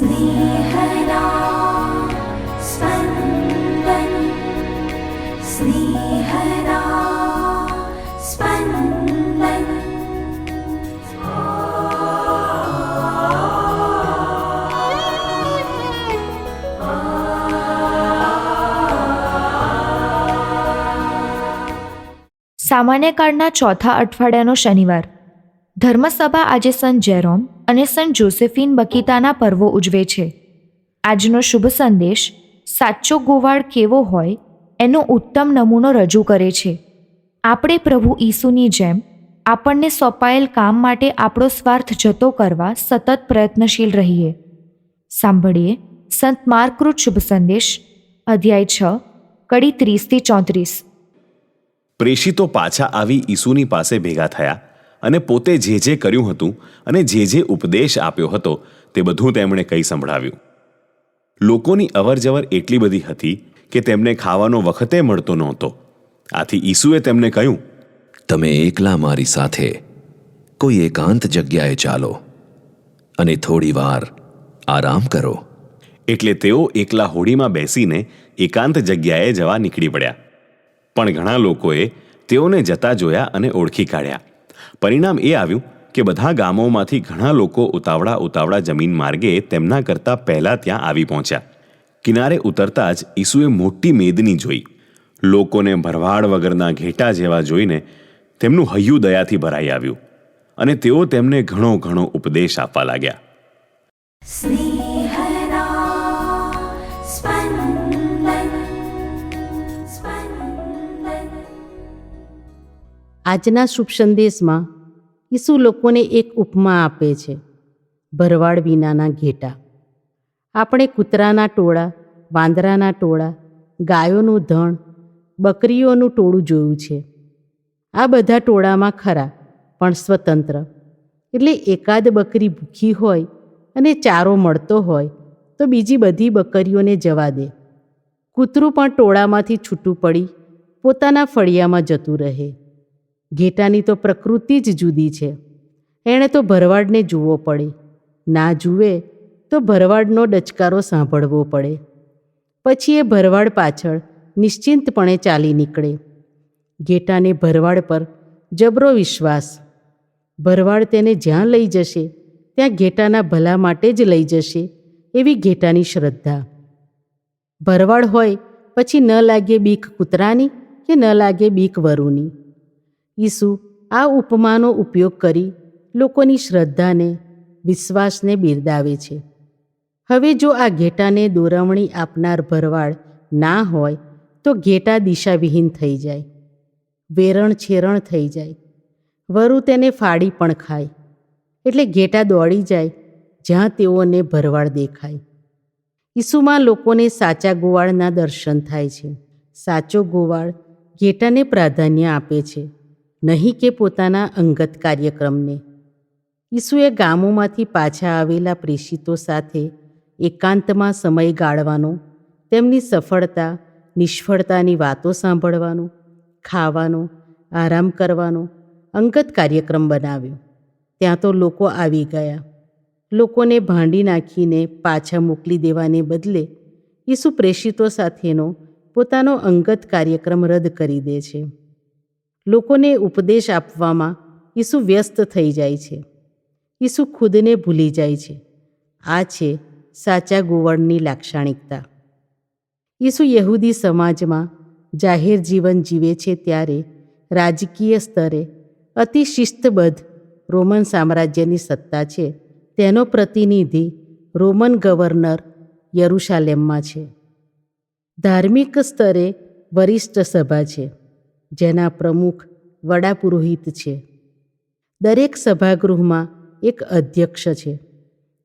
स्नेहदा स्पन्दन् स्नेहदा स्पन्दन् સામાન્ય કાળના ચોથા અઠવાડિયાનો શનિવાર ધર્મસભા આજે સંત જેરોમ અને સંત જોસેફિન બકીતાના પર્વો ઉજવે છે. આજનો શુભ સંદેશ, સાચો ગોવાળ કેવો હોય, એનો ઉત્તમ નમૂનો રજૂ કરે છે. આપણે પ્રભુ ઈસુની જેમ, આપણને સોંપાયેલ કામ માટે આપણો સ્વાર્થ જતો કરવા સતત પ્રયત્નશીલ રહીએ. સાંભળીએ સંત માર્કૃત શુભ સંદેશ, અધ્યાય છ, કડી ત્રીસથી ચોત્રીસ. પ્રેષિતો પાછા આવી ઈસુની પાસે ભેગા થયા. અને પોતે જે જે કર્યું હતું અને જે જે ઉપદેશ આપ્યો હતો તે બધું તેમણે કહી સંભળાવ્યું. લોકોની અવરજવર એટલી બધી હતી કે તેમને ખાવાનો વખતે મળતો નહોતો. આથી ઈસુએ તેમને કહ્યું તમે એકલા મારી સાથે કોઈ એકાંત જગ્યાએ ચાલો અને થોડી વાર આરામ કરો. એટલે તેઓ એકલા હોડીમાં બેસીને એકાંત જગ્યાએ જવા નીકળી પડ્યા. પણ ઘણા લોકોએ તેઓને જતા જોયા અને ઓળખી કાઢ્યા. પરિણામ એ આવ્યું કે બધા ગામોમાંથી ઘણા લોકો ઉતાવળા ઉતાવળા જમીન માર્ગે તેમના કરતાં પહેલા ત્યાં આવી પહોંચ્યા. કિનારે ઉતરતા જ ઈસુએ મોટી મેદની જોઈ. લોકોને ભરવાડ વગરના ઘેટા જેવા જોઈને તેમનું હૈયું દયાથી ભરાઈ આવ્યું અને તેઓ તેમને ઘણો ઘણો ઉપદેશ આપવા લાગ્યા. આજના શુભ સંદેશમાં ઈસુ લોકોને એક ઉપમા આપે છે, ભરવાડ વિનાના ઘેટા. આપણે કૂતરાના ટોળા, વાંદરાના ટોળા, ગાયોનું ધણ, બકરીઓનું ટોળું જોયું છે. આ બધા ટોળામાં ખરા, પણ સ્વતંત્ર. એટલે એકાદ બકરી ભૂખી હોય અને ચારો મળતો હોય, તો બીજી બધી બકરીઓને જવા દે. કૂતરું પણ ટોળામાંથી છૂટું પડી પોતાના ફળિયામાં જતું રહે. ઘેટાની તો પ્રકૃતિ જ જુદી છે. એણે તો ભરવાડને જુવો પડે. ના જુએ તો ભરવાડનો ડચકારો સાંભળવો પડે. પછી એ ભરવાડ પાછળ નિશ્ચિંતપણે ચાલી નીકળે. ઘેટાને ભરવાડ પર જબરો વિશ્વાસ. ભરવાડ તેને જ્યાં લઈ જશે, ત્યાં ઘેટાના ભલા માટે જ લઈ જશે એવી ઘેટાની શ્રદ્ધા. ભરવાડ હોય, પછી ન લાગે બીક કૂતરાની કે ન લાગે બીક વરુની. ઈસુ આ ઉપમાનો ઉપયોગ કરી લોકોની શ્રદ્ધાને, વિશ્વાસને બિરદાવે છે. હવે જો આ ઘેટાને દોરવણી આપનાર ભરવાડ ના હોય, તો ઘેટા દિશાવિહીન થઈ જાય. વેરણ છેરણ થઈ જાય. વરુ તેને ફાડી પણ ખાય. એટલે ઘેટા દોડી જાય, જ્યાં તેઓને ભરવાડ દેખાય. ઈસુમાં લોકોને સાચા ગોવાળના દર્શન થાય છે. સાચો ગોવાળ ઘેટાને પ્રાધાન્ય આપે છે. નહીં કે પોતાના અંગત કાર્યક્રમને. ઈસુએ ગામોમાંથી પાછા આવેલા પ્રેષિતો સાથે એકાંતમાં સમય ગાળવાનો, તેમની સફળતા, નિષ્ફળતાની વાતો સાંભળવાનો, ખાવાનો, આરામ કરવાનો, અંગત કાર્યક્રમ બનાવ્યો. ત્યાં તો લોકો આવી ગયા. લોકોને ભાંડી નાખીને પાછા મોકલી દેવાને બદલે ઈસુ પ્રેષિતો સાથેનો પોતાનો અંગત કાર્યક્રમ રદ કરી દે છે. લોકોને ઉપદેશ આપવામાં ઈસુ વ્યસ્ત થઈ જાય છે. ઈસુ ખુદને ભૂલી જાય છે. આ છે સાચા ગોવળની લાક્ષણિકતા. ઈસુ યહૂદી સમાજમાં જાહેર જીવન જીવે છે ત્યારે રાજકીય સ્તરે અતિ શિસ્તબદ્ધ રોમન સામ્રાજ્યની સત્તા છે. તેનો પ્રતિનિધિ રોમન ગવર્નર યરુશાલેમમાં છે. ધાર્મિક સ્તરે વરિષ્ઠ સભા છે. જેના પ્રમુખ વડા પુરોહિત છે. દરેક સભાગૃહમાં એક અધ્યક્ષ છે.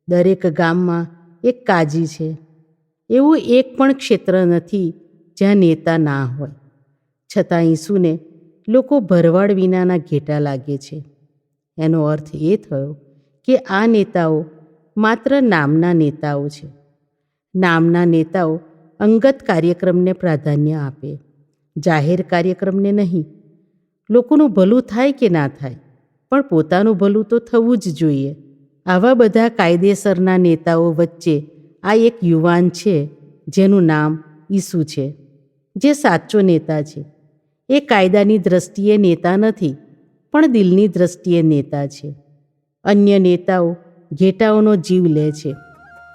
દરેક ગામમાં એક કાજી છે. એવું એક પણ ક્ષેત્ર નથી જ્યાં નેતા ના હોય. છતાં ઈસુને લોકો ભરવાડ વિનાના ઘેટા લાગે છે. એનો અર્થ એ થયો કે આ નેતાઓ માત્ર નામના નેતાઓ છે. નામના નેતાઓ અંગત કાર્યક્રમને પ્રાધાન્ય આપે. જાહેર કાર્યક્રમને નહીં. લોકોનું ભલું થાય કે ના થાય, પણ પોતાનું ભલું તો થવું જ જોઈએ. આવા બધા કાયદેસરના નેતાઓ વચ્ચે આ એક યુવાન છે, જેનું નામ ઈસુ છે, જે સાચો નેતા છે. એ કાયદાની દ્રષ્ટિએ નેતા નથી, પણ દિલની દ્રષ્ટિએ નેતા છે. અન્ય નેતાઓ ઘેટાઓનો જીવ લે છે.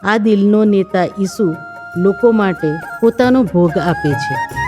આ દિલનો નેતા ઈસુ લોકો માટે પોતાનો ભોગ આપે છે.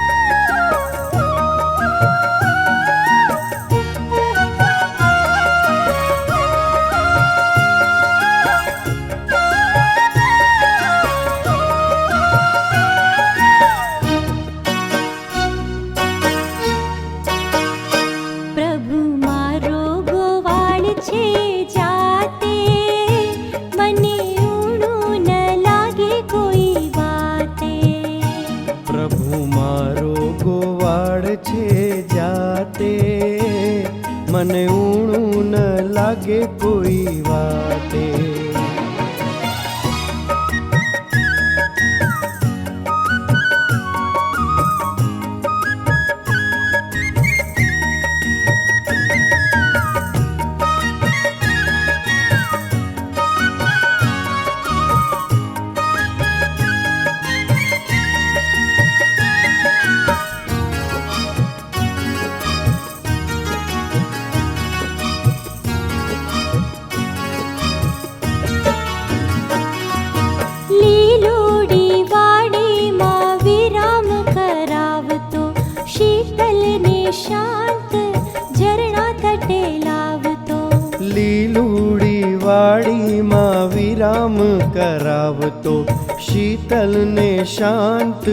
લીલુડી વાડીમાં વિરામ કરાવતો શીતલને શાંત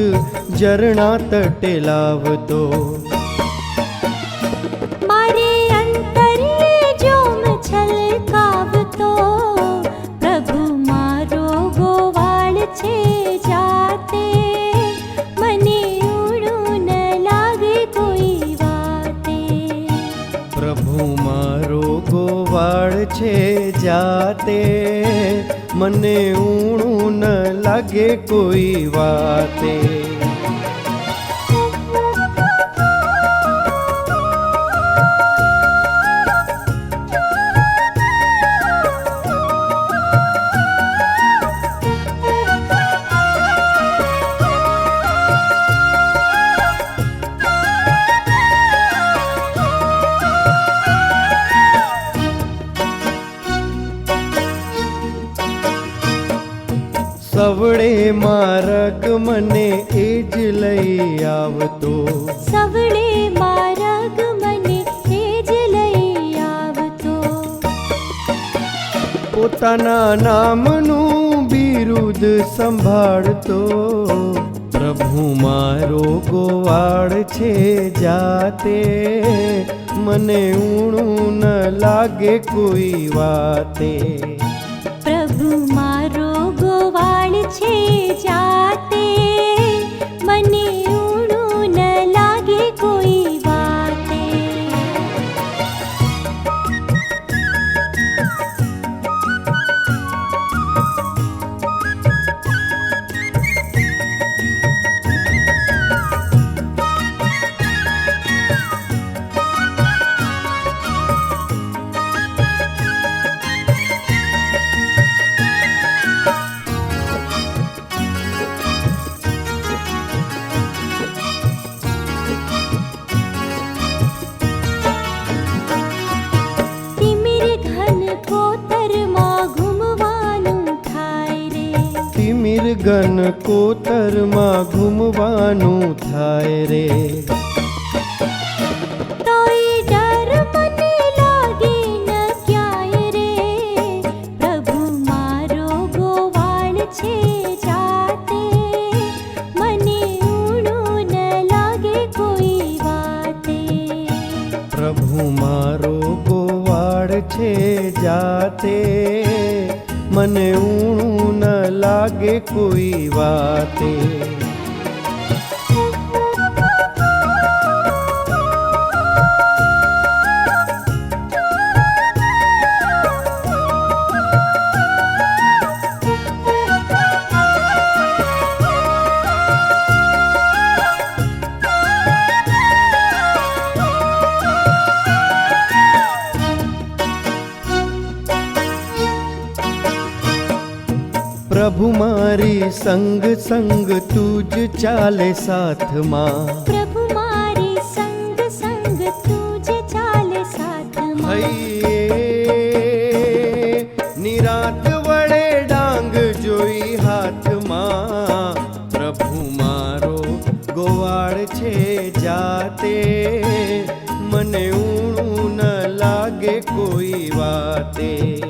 ઝરણા તટે લાવતો પ્રભુ મારો ગોવાળ છે જાતે. મને ઊણું ન લાગે કોઈ વાતે. મને એ જ લઈ આવતો. સવડે માર્ગ મને એ જ લઈ આવતો. પોતાના નામનું બિરુદ સંભાળતો. પ્રભુ મારો ગોવાળ છે જાતે. મને ઊણું ન લાગે કોઈ વાતે. પ્રભુ મારો ગોવાળ છે જાતે. મને તિમિર ગન કોતરમાં ઘૂમવાનું થાય રે પ્રભુ મારો ગોવાળ છે જાતે મને ઊણું ન લાગે કોઈ વાતે. પ્રભુ મારો સંગ સંગ તું જ ચાલે સાથમાં. પ્રભુ મારી સંગ સંગ તું જ ચાલે સાથમાં. નિરાત વડે ડાંગ જોઈ હાથમાં. પ્રભુ મારો ગોવાળ છે જાતે. મને ઊણું ન લાગે કોઈ વાતે.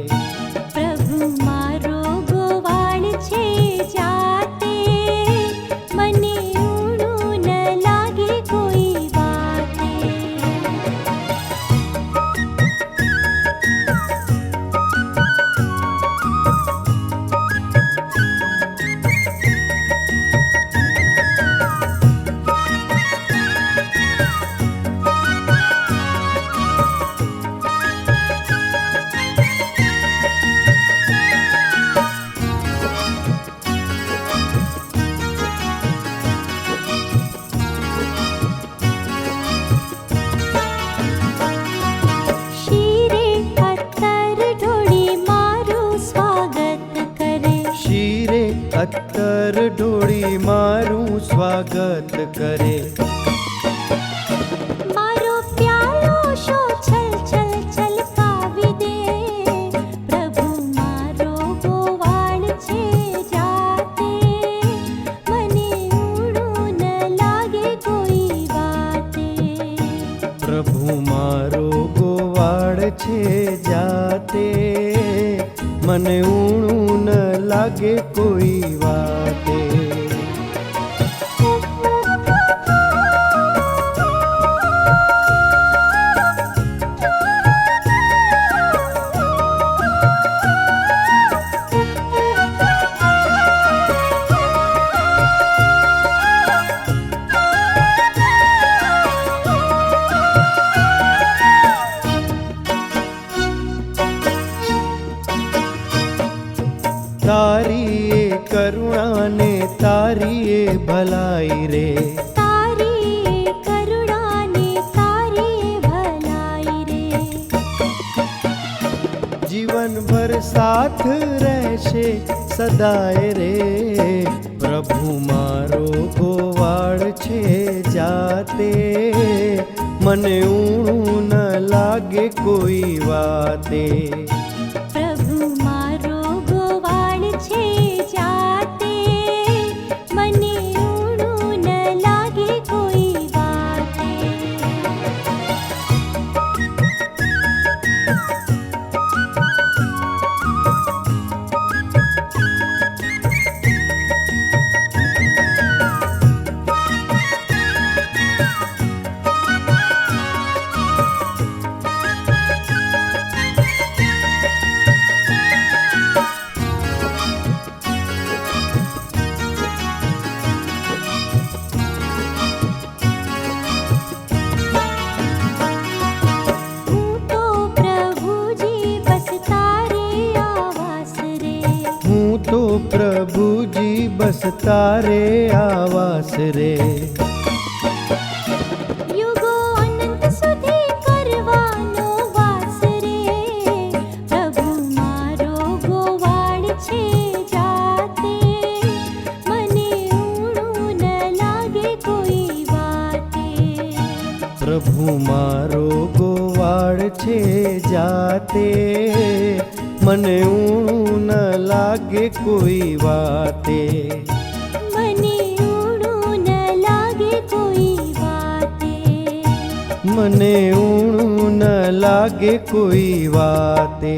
ઢોળી મારું સ્વાગત કરે. મારો પ્યાલો શો છલ છલ દે? પ્રભુ મારો ગોવાળ છે જાતે. મને ઊણું ન લાગે કોઈ વાતે. પ્રભુ મારો ગોવાળ છે જાતે. મને ઊણું ન લાગે કોઈ વાતે. રહેશે સદાય રે. પ્રભુ મારો ગોવાળ છે જાતે. મને ઊણું ન લાગે કોઈ વાતે. ન તારે આવાસ રે પ્રભુ મારો ગોવાળ છે જાતે મને ઊણું ન લાગે કોઈ વાતે મને ઊણું ન લાગે કોઈ વાતે મને ઊણું ન લાગે કોઈ વાતે